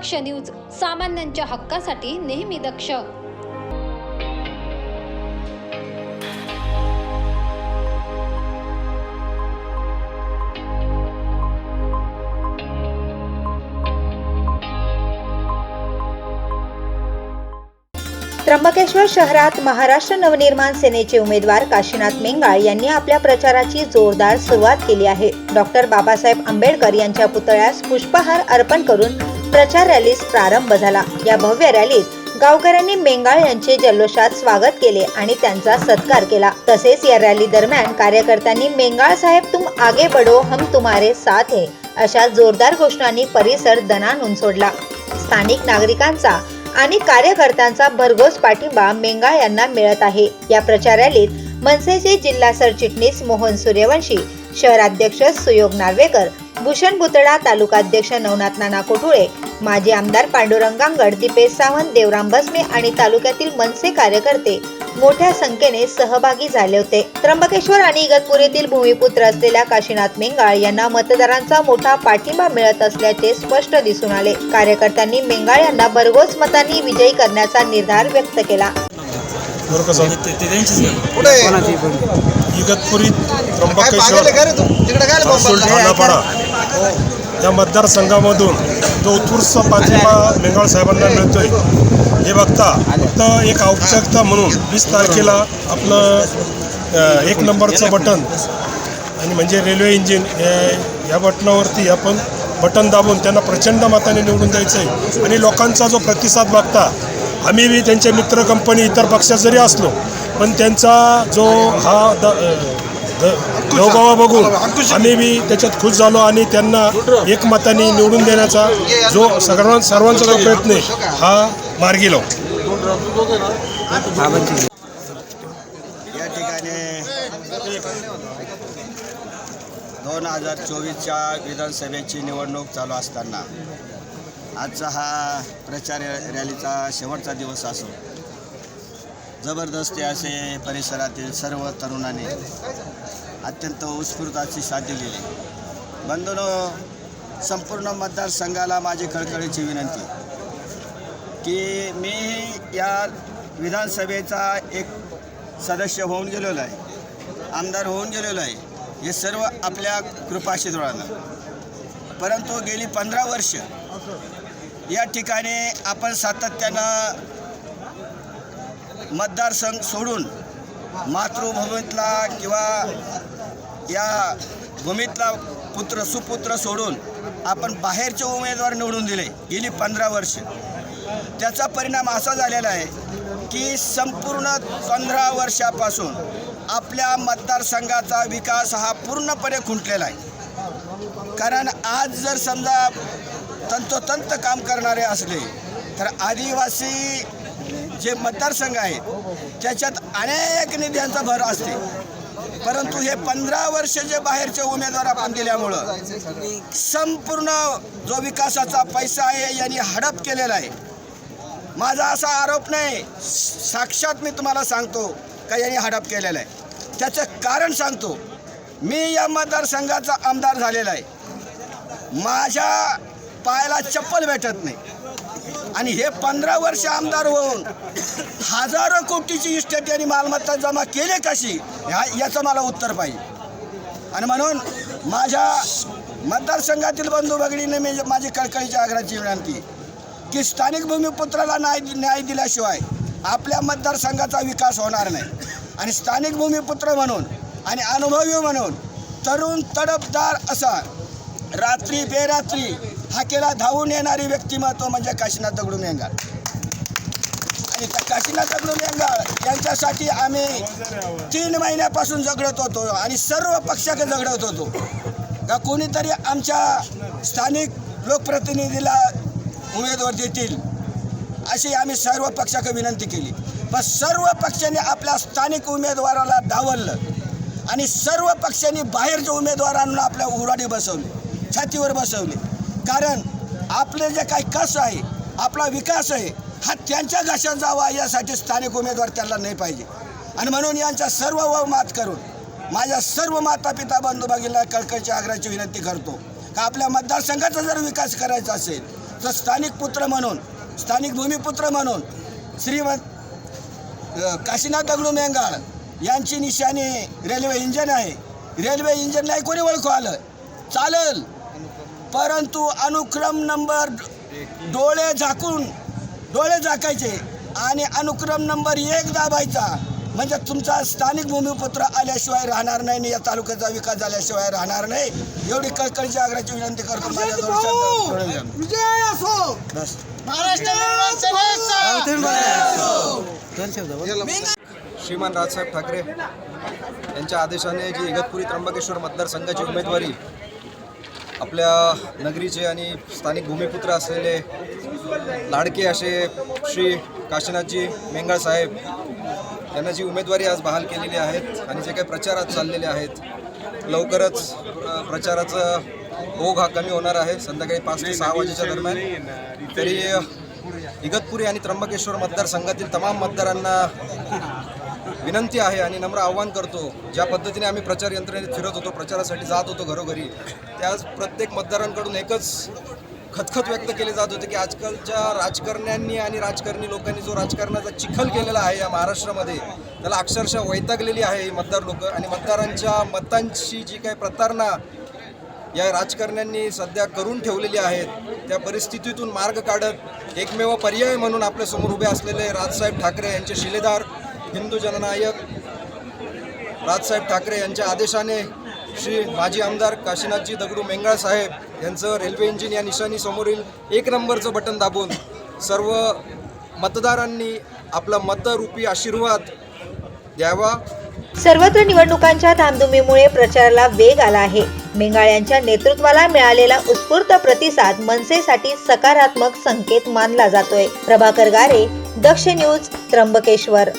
दक्ष news सामान्यांच्या हक्कासाठी नेहमी दक्ष. त्र्यंबकेश्वर शहरात महाराष्ट्र नवनिर्माण सेनेचे उमेदवार काशीनाथ मेंगाळ यांनी आपल्या प्रचाराची जोरदार सुरुवात केली आहे. डॉक्टर बाबासाहेब आंबेडकर यांच्या पुतळ्यास पुष्पहार अर्पण करून प्रचार रॅलीस प्रारंभ झाला. या भव्य रॅलीत गावकऱ्यांनी मेंगाळ यांचे जल्लोषात स्वागत केले आणि त्यांचा सत्कार केला. तसेच या रॅली दरम्यान कार्यकर्त्यांनी मेंगाळ साहेब तुम आगे बढो हम तुम्हारे साथ है अशा जोरदार घोषणांनी परिसर दणानून सोडला. स्थानिक नागरिकांचा आणि कार्यकर्त्यांचा भरघोस पाठिंबा मेंगाळ यांना मिळत आहे. या प्रचार रॅलीत मनसेचे जिल्हा सरचिटणीस मोहन सूर्यवंशी शहराध्यक्ष सुयोग नार्वेकर भूषण बुतडा तालुकाध्यक्ष नवनाथ नाना कोठुळे माजी आमदार पांडुरंग गांगड दीपेश सावंत देवराम भस्मे आणि तालुक्यातील मनसे कार्यकर्ते मोठ्या संख्येने सहभागी झाले होते. त्र्यंबकेश्वर आणि इगतपुर येथील भूमिपुत्र असलेल्या काशीनाथ मेंगाळ यांना मतदारांचा मोठा पाठिंबा मिळत असल्याचे स्पष्ट दिसून आले. कार्यकर्त्यांनी मेंगाळ यांना भरघोस मतांनी विजयी करण्याचा निर्धार व्यक्त केला. इगतपुरी त्र्यंबकेश्वर. या मतदारसंघामधून जो उत्कृष्ट पाठिंबा बेंगाळ साहेबांना मिळतोय हे बघता फक्त एक औपचारिकता म्हणून वीस तारखेला आपलं एक नंबरचं बटन आणि म्हणजे रेल्वे इंजिन या बटनावरती आपण बटन दाबून त्यांना प्रचंड मताने निवडून द्यायचं आहे आणि लोकांचा जो प्रतिसाद बघता आम्ही बी त्यांचे मित्र कंपनी इतर पक्षात जरी असलो पण त्यांचा जो हा द द- गवगवा बघून आम्ही बी त्याच्यात खुश झालो आणि त्यांना एकमताने निवडून देण्याचा जो सगळ्यां सर्वांचा जो प्रयत्न आहे हा मार्गी लावू. या ठिकाणी दोन हजार चोवीसच्या विधानसभेची निवडणूक चालू असताना आजचा हा प्रचार रॅलीचा शेवटचा दिवस असो जबरदस्ती असे परिसरातील सर्व तरुणांनी अत्यंत उत्स्फूर्त अशी साथ दिलेली बंधूनो संपूर्ण मतदारसंघाला माझी कळकळीची विनंती. की मी या विधानसभेचा एक सदस्य होऊन गेलेलो आहे आमदार होऊन गेलेलो आहे हे सर्व आपल्या कृपाशीद्रोळानं परंतु गेली पंधरा वर्ष या ठिकाणी आपण सातत्यानं मतदारसंघ सोडून मातृभूमीतला किंवा या भूमीतला पुत्र सुपुत्र सोडून आपण बाहेरचे उमेदवार निवडून दिले गेली पंधरा वर्ष. त्याचा परिणाम असा झालेला आहे की संपूर्ण पंधरा वर्षापासून आपल्या मतदारसंघाचा विकास हा पूर्णपणे खुंटलेला आहे. कारण आज जर समजा तंतोतंत काम करणारे असले तर आदिवासी जे मतदारसंघ आहे त्याच्यात अनेक निध्यांचा भर असते. परंतु हे पंधरा वर्ष जे बाहेरचे उमेदवार आपण दिल्यामुळं संपूर्ण जो विकासाचा पैसा आहे यांनी हडप केलेला आहे. माझा असा आरोप नाही साक्षात मी तुम्हाला सांगतो का यांनी हडप केलेला आहे. त्याचं कारण सांगतो मी या मतदारसंघाचा आमदार झालेला आहे. माझ्या पायाला चप्पल भेटत नाही. आणि हे पंधरा वर्ष आमदार होऊन हजारो कोटीची इस्टेट आणि मालमत्ता जमा केली कशी? ह्या याचं मला उत्तर पाहिजे. आणि म्हणून माझ्या मतदारसंघातील बंधू भगिनीने मी माझी कळकळीची आग्रहाची विनंती की स्थानिक भूमिपुत्राला न्याय न्याय दिल्याशिवाय आपल्या मतदारसंघाचा विकास होणार नाही. आणि स्थानिक भूमिपुत्र म्हणून आणि अनुभवी म्हणून तरुण तडफदार असा रात्री बेरात्री हाकेला धावून येणारी व्यक्तिमत्व म्हणजे काशीनाथ दगडू मेंगाळ आणि काशीनाथ दगडू मेंगाळ यांच्यासाठी आम्ही तीन महिन्यापासून झगडत होतो आणि सर्व पक्षाकडे झगडत होतो. का कोणीतरी आमच्या स्थानिक लोकप्रतिनिधीला उमेदवार देतील अशी आम्ही सर्व पक्षाकडे विनंती केली. पण सर्व पक्षांनी आपल्या स्थानिक उमेदवाराला धावलं आणि सर्व पक्षांनी बाहेरच्या उमेदवारांना आपल्या उराडी बसवली. छातीवर बसवले. कारण आपले जे काही कस आहे आपला विकास आहे हा त्यांच्या घशात जावा यासाठी स्थानिक उमेदवार त्यांना नाही पाहिजे. आणि म्हणून यांच्या सर्व व मात करून माझ्या सर्व माता पिता बंधू भगिनीला कळकळच्या आग्रहाची विनंती करतो. का आपल्या मतदारसंघाचा जर विकास करायचा असेल तर स्थानिक पुत्र म्हणून स्थानिक भूमिपुत्र म्हणून श्रीमंत काशीनाथ दगडू मेंगाळ यांची निशाणी रेल्वे इंजन आहे. रेल्वे इंजन नाही कोणी ओळखू आलं? चालेल. परंतु अनुक्रम नंबर डोळे झाकून डोळे झाकायचे आणि अनुक्रम नंबर एक दाबायचा. म्हणजे तुमचा स्थानिक भूमिपुत्र आल्याशिवाय राहणार नाही आणि या तालुक्याचा विकास झाल्याशिवाय राहणार नाही. एवढी कळकळीची आग्रहाची विनंती करतो श्रीमान राजसाहेब ठाकरे यांच्या आदेशाने जी इगतपुरी त्र्यंबकेश्वर मतदारसंघाची उमेदवारी आपल्या नगरीचे आणि स्थानिक भूमिपुत्र असलेले लाडके असे श्री काशीनाथजी मेंगाळ साहेब यांना जी उमेदवारी आज बहाल केलेली आहेत आणि जे काही प्रचारात चाललेले आहेत लवकरच प्रचाराचा ओघ हा कमी होणार आहे. संध्याकाळी पाच ते सहा वाजेच्या दरम्यान तरी इगतपुरी आणि त्र्यंबकेश्वर मतदारसंघातील तमाम मतदारांना विनंती आहे आणि नम्र आव्हान करतो ज्या पद्धतीने आम्ही प्रचार यंत्रणेत फिरत होतो प्रचारासाठी जात होतो घरोघरी त्याच प्रत्येक मतदारांकडून एकच खतखत व्यक्त केले जात होते की आजकालच्या राजकारण्यांनी आणि राजकारणी लोकांनी जो राजकारणाचा चिखल केलेला आहे या महाराष्ट्रामध्ये त्याला अक्षरशः वैतागलेली आहे ही मतदार लोक आणि मतदारांच्या मतांची जी काही प्रतारणा या राजकारण्यांनी सध्या करून ठेवलेली आहेत त्या परिस्थितीतून मार्ग काढत एकमेव पर्याय म्हणून आपल्यासमोर उभे असलेले राजसाहेब ठाकरे यांचे शिलेदार हिंदू जननायक राजसाहेब ठाकरे यांच्या आदेशाने श्री माजी आमदार काशीनाथजी दगडू मेंगाळ साहेब यांचं रेल्वे इंजिन या निशाणीसमोरील एक नंबरचं बटन दाबून सर्व मतदारांनी आपला मतरूपी आशीर्वाद द्यावा. सर्वत्र निवडणुकांच्या धामधुमीमुळे प्रचाराला वेग आला आहे. मेंगाळ्यांच्या नेतृत्वाला मिळालेला उत्स्फूर्त प्रतिसाद मनसेसाठी सकारात्मक संकेत मानला जातोय. प्रभाकर गारे दक्ष न्यूज त्र्यंबकेश्वर.